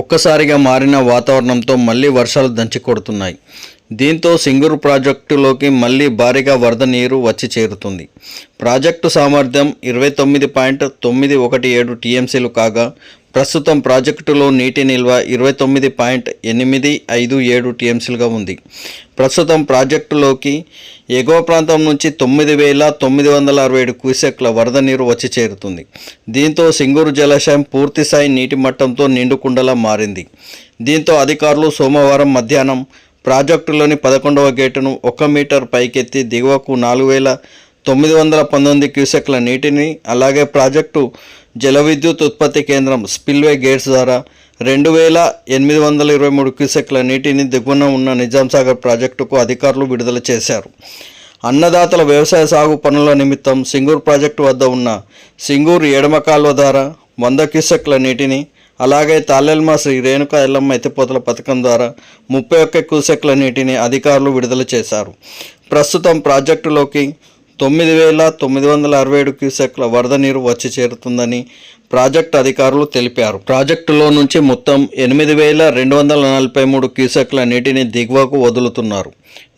ఒక్కసారిగా మారిన వాతావరణంతో మళ్ళీ వర్షాలు దంచి కొడుతున్నాయి దీంతో సింగూరు ప్రాజెక్టులోకి మళ్ళీ భారీగా వరద నీరు వచ్చి చేరుతుంది. ప్రాజెక్టు సామర్థ్యం ఇరవై తొమ్మిది పాయింట్ తొమ్మిది ఒకటి ఏడు టీఎంసీలు కాగా ప్రస్తుతం ప్రాజెక్టులో నీటి నిల్వ ఇరవై తొమ్మిది పాయింట్ ఎనిమిది ఐదు ఏడు టీఎంసీలుగా ఉంది. ప్రస్తుతం ప్రాజెక్టులోకి ఎగువ ప్రాంతం నుంచి తొమ్మిది వేల తొమ్మిది వందల అరవై ఏడు క్యూసెక్ల వరద నీరు వచ్చి చేరుతుంది. దీంతో సింగూరు జలాశయం పూర్తిస్థాయి నీటి మట్టంతో నిండుకుండలా మారింది. దీంతో అధికారులు సోమవారం మధ్యాహ్నం ప్రాజెక్టులోని పదకొండవ గేటును ఒక మీటర్ పైకెత్తి దిగువకు నాలుగు వేల తొమ్మిది వందల పంతొమ్మిది క్యూసెక్ల నీటిని అలాగే ప్రాజెక్టు జల విద్యుత్ ఉత్పత్తి కేంద్రం స్పిల్వే గేట్స్ ద్వారా రెండు వేల ఎనిమిది వందల ఇరవై మూడు క్యూసెక్ల నీటిని దిగువన ఉన్న నిజాంసాగర్ ప్రాజెక్టుకు అధికారులు విడుదల చేశారు. అన్నదాతల వ్యవసాయ సాగు పనుల నిమిత్తం సింగూర్ ప్రాజెక్టు వద్ద ఉన్న సింగూరు ఎడమకాల్వ ద్వారా వంద క్యూసెక్ల నీటిని అలాగే తాళెల్మ శ్రీ రేణుక ఎల్లమ్మ ఎత్తిపోతల పథకం ద్వారా ముప్పై ఒక్క క్యూసెక్ల నీటిని అధికారులు విడుదల చేశారు. ప్రస్తుతం ప్రాజెక్టులోకి తొమ్మిది వేల తొమ్మిది వందల అరవై ఏడు క్యూసెక్ల వరద నీరు వచ్చి చేరుతుందని ప్రాజెక్టు అధికారులు తెలిపారు. ప్రాజెక్టులో నుంచి మొత్తం ఎనిమిది వేల రెండు వందల నలభై మూడు క్యూసెక్ల నీటిని దిగువకు వదులుతున్నారు.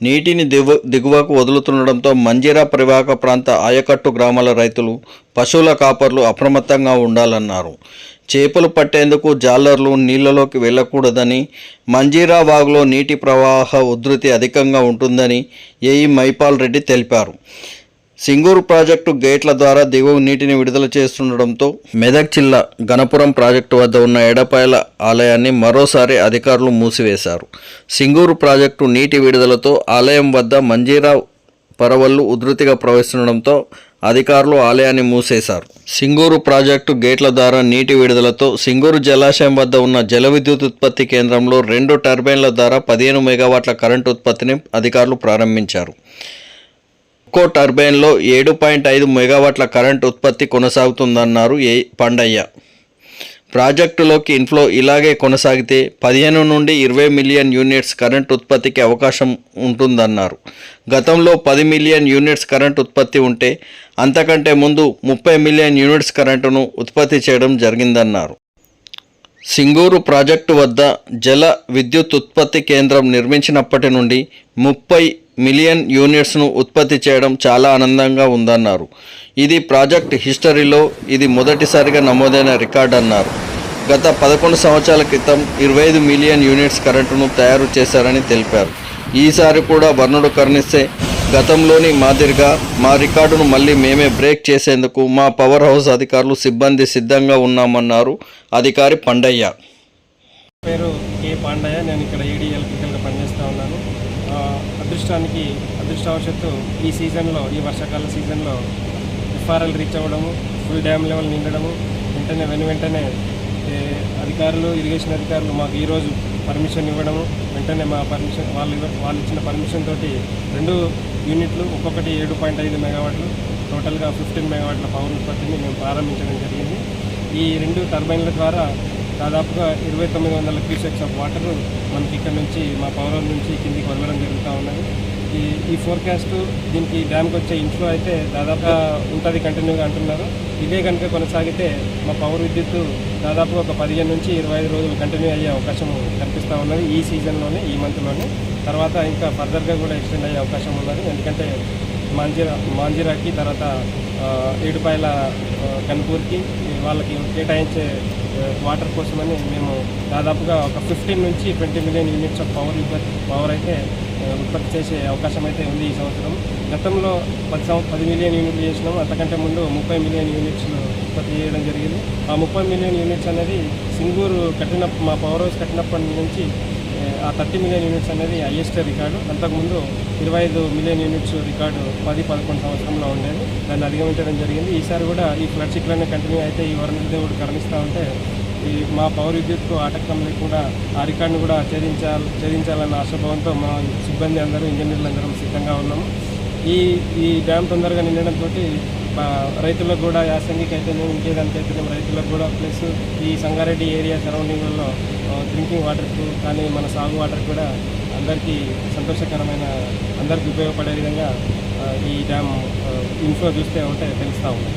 నీటిని దిగు దిగువకు వదులుతుండడంతో మంజీరా పరివాహక ప్రాంత ఆయకట్టు గ్రామాల రైతులు పశువుల కాపర్లు అప్రమత్తంగా ఉండాలన్నారు. చేపలు పట్టేందుకు జాలర్లు నీళ్ళలోకి వెళ్ళకూడదని మంజీరా వాగులో నీటి ప్రవాహ ఉధృతి అధికంగా ఉంటుందని ఏఈ మైపాల్ రెడ్డి తెలిపారు. సింగూరు ప్రాజెక్టు గేట్ల ద్వారా దిగువ నీటిని విడుదల చేస్తుండడంతో మెదక్ జిల్లా గణపురం ప్రాజెక్టు వద్ద ఉన్న ఎడపాయల ఆలయాన్ని మరోసారి అధికారులు మూసివేశారు. సింగూరు ప్రాజెక్టు నీటి విడుదలతో ఆలయం వద్ద మంజీరా పరవళ్ళు ఉధృతిగా ప్రవహిస్తుండడంతో అధికారులు ఆలయాన్ని మూసేశారు. సింగూరు ప్రాజెక్టు గేట్ల ద్వారా నీటి విడుదలతో సింగూరు జలాశయం వద్ద ఉన్న జల విద్యుత్ ఉత్పత్తి కేంద్రంలో రెండు టర్బైన్ల ద్వారా పదిహేను మెగావాట్ల కరెంటు ఉత్పత్తిని అధికారులు ప్రారంభించారు. ఒక్కో టర్బైన్లో ఏడు పాయింట్ ఐదు మెగావాట్ల కరెంట్ ఉత్పత్తి కొనసాగుతుందన్నారు ఏ పండయ్య. ప్రాజెక్టులోకి ఇన్ఫ్లో ఇలాగే కొనసాగితే పదిహేను నుండి ఇరవై మిలియన్ యూనిట్స్ కరెంట్ ఉత్పత్తికి అవకాశం ఉంటుందన్నారు. గతంలో పది మిలియన్ యూనిట్స్ కరెంట్ ఉత్పత్తి ఉంటే అంతకంటే ముందు ముప్పై మిలియన్ యూనిట్స్ కరెంటును ఉత్పత్తి చేయడం జరిగిందన్నారు. సింగూరు ప్రాజెక్టు వద్ద జల విద్యుత్ ఉత్పత్తి కేంద్రం నిర్మించినప్పటి నుండి ముప్పై మిలియన్ యూనిట్స్ను ఉత్పత్తి చేయడం చాలా ఆనందంగా ఉందన్నారు. ఇది ప్రాజెక్ట్ హిస్టరీలో ఇది మొదటిసారిగా నమోదైన రికార్డ్ అన్నారు. గత పదకొండు సంవత్సరాల క్రితం ఇరవై ఐదు మిలియన్ యూనిట్స్ కరెంటును తయారు చేశారని తెలిపారు. ఈసారి కూడా వర్ణుడు కరుణిస్తే గతంలోని మాదిరిగా మా రికార్డును మళ్ళీ మేమే బ్రేక్ చేసేందుకు మా పవర్ హౌస్ అధికారులు సిబ్బంది సిద్ధంగా ఉన్నామన్నారు అధికారి పండయ్య. పేరు కే పాండయ్య. నేను ఇక్కడ ఏడీఎల్పికల్గా పనిచేస్తూ ఉన్నాను. అదృష్టానికి అదృష్టవశత్తు ఈ సీజన్లో ఈ వర్షాకాల సీజన్లో ఎఫ్ఆర్ఎల్ రీచ్ అవ్వడము ఫుల్ డ్యామ్ లెవెల్ నిండడము వెంటనే వెను వెంటనే అధికారులు ఇరిగేషన్ అధికారులు మాకు ఈరోజు పర్మిషన్ ఇవ్వడము వెంటనే మా పర్మిషన్ వాళ్ళు వాళ్ళు ఇచ్చిన పర్మిషన్ తోటి రెండు యూనిట్లు ఒక్కొక్కటి ఏడు పాయింట్ ఐదు మెగావాట్లు టోటల్గా ఫిఫ్టీన్ మెగావాట్ల పవర్ ఉత్పత్తిని మేము ప్రారంభించడం జరిగింది. ఈ రెండు టర్బైన్ల ద్వారా దాదాపుగా ఇరవై తొమ్మిది వందల క్యూసెక్స్ ఆఫ్ వాటర్ మనకి ఇక్కడ నుంచి మా పవర్ నుంచి కిందికి వదలడం జరుగుతూ ఉన్నది. ఈ ఈ ఫోర్కాస్ట్ దీనికి డ్యామ్కి వచ్చే ఇన్ఫ్లో అయితే దాదాపుగా ఉంటుంది కంటిన్యూగా అంటున్నారు. ఇదే కనుక కొనసాగితే మా పవర్ విద్యుత్ దాదాపుగా ఒక పదిహేను నుంచి ఇరవై ఐదు రోజులు కంటిన్యూ అయ్యే అవకాశం కనిపిస్తూ ఉన్నది ఈ సీజన్లోనే ఈ మంత్లోనే. తర్వాత ఇంకా ఫర్దర్గా కూడా ఎక్స్టెండ్ అయ్యే అవకాశం ఉన్నది. ఎందుకంటే మాంజిరా మాంజిరాకి తర్వాత ఏడుపాయల ఆ, కనుపూర్కి వాళ్ళకి కేటాయించే వాటర్ కోసమని మేము దాదాపుగా ఒక ఫిఫ్టీన్ నుంచి twenty million units of power power అయితే ఉత్పత్తి చేసే అవకాశం అయితే ఉంది ఈ సంవత్సరం. గతంలో పది సంవ పది మిలియన్ యూనిట్లు చేసినాము అంతకంటే ముందు ముప్పై మిలియన్ యూనిట్స్ ఉత్పత్తి చేయడం జరిగింది. ఆ ముప్పై మిలియన్ యూనిట్స్ అనేది సింగూరు కట్టిన మా పవర్ హౌస్ కట్టినప్పటి నుంచి ఆ థర్టీ మిలియన్ యూనిట్స్ అనేది హైయెస్ట్ రికార్డు అంతకుముందు ఇరవై ఐదు మిలియన్ యూనిట్స్ రికార్డు పది పదకొండు సంవత్సరంలో ఉండేది. దాన్ని అధిగమించడం జరిగింది. ఈసారి కూడా ఈ ఫ్లడ్ సిక్లనే కంటిన్యూ అయితే ఈ వరుణ దేవుడు కరుణిస్తూ ఉంటే ఈ మా పవర్ విద్యుత్కు ఆటంకం లేకుండా ఆ రికార్డును కూడా ఛేదించాలి ఛేదించాలన్న ఆశాభావంతో మా సిబ్బంది అందరూ ఇంజనీర్లు అందరం సిద్ధంగా ఉన్నాము. ఈ ఈ డ్యామ్ తొందరగా నిండడంతో రైతులకు కూడా యాసంగికి అయితేనే ఇంకేదానికి రైతులకు కూడా ప్లస్ ఈ సంగారెడ్డి ఏరియా సరౌండింగ్లలో డ్రింకింగ్ వాటర్కు కానీ మన సాగు వాటర్ కూడా అందరికీ సంతోషకరమైన అందరికీ ఉపయోగపడే విధంగా ఈ డ్యామ్ ఇన్ఫ్లో చూస్తే ఉంటే తెలుస్తూ ఉంది.